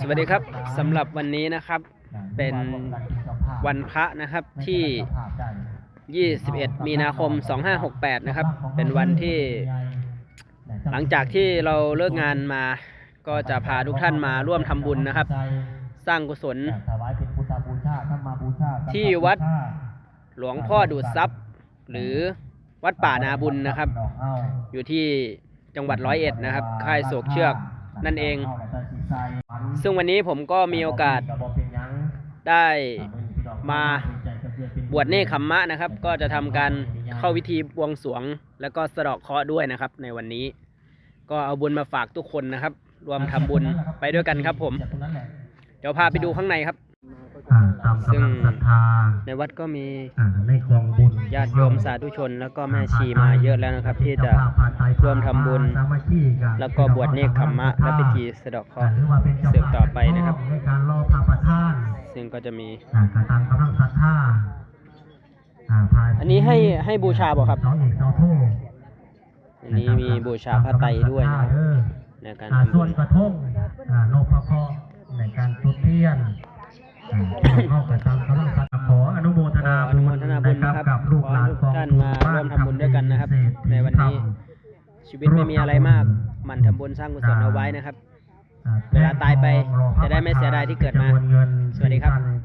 สวัสดีครับสำหรับวันนี้นะครับ เป็นวันพระนะครับที่ 21 มีนาคม 2568 นะครับ เป็นวันที่ หลังจากที่เราเลิกงานมา ก็จะพาทุกท่านมาร่วมทำบุญนะครับ สร้างกุศล ที่วัดหลวงพ่อดูดซับหรือวัดป่านาบุญนะครับ อยู่ที่จังหวัดร้อยเอ็ดนะครับ ค่ายโศกเชือก นั่นเอง ซึ่งวันนี้ผมก็มีโอกาสได้มาบวชเนคขมมะนะครับ ก็จะทำการเข้าพิธีบวงสรวง แล้วก็สะเดาะเคราะห์ด้วยนะครับ ในวันนี้ ก็เอาบุญมาฝากทุกคนนะครับ รวมทำบุญไปด้วยกันครับ ผม เดี๋ยวพาไปดูข้างในครับอ่าตามซึ่งกำลังศรัทธาในวัดก็มีอ่าในคลองบุญญาติ โยมสาธุชน แล้วก็แม่ชีมาเยอะแล้วนะครับ ที่จะร่วมทำบุญสามัคคีนแล้วก็บวชเนคขมมะ และพิธีสะเดาะเคราะห์หรือว่าเป็นเจ้าสืบต่อไปนะครับในการรอพระประธาน ซึ่งก็จะมีอ่ากระตังกำลังศรัทธาอ่าภายอันนี้ให้ให้บูชาบ่ครับเสาเอกเสาโทอันนี้มีบูชาพระไตรด้วยนะครับเออในการอ่าทำส่บุวนญกระทงอ่าโลภะเคราะห์ในการจุดเทียนอ่าเข้ากระตังกำลังศรัท นาบุญนะครับกับลูกหลานขอให้ทุกท่านมาร่วมทำบุญด้วยกันนะครับ ในวันนี้ชีวิตไม่มีอะไรมากหมันทำบุญสร้างกุศลเอาไว้นะครับอ่เวลาตายไปจะได้ไม่เสียดายที่เกิดมาจำนวนเงินสวัสดีครับ4,900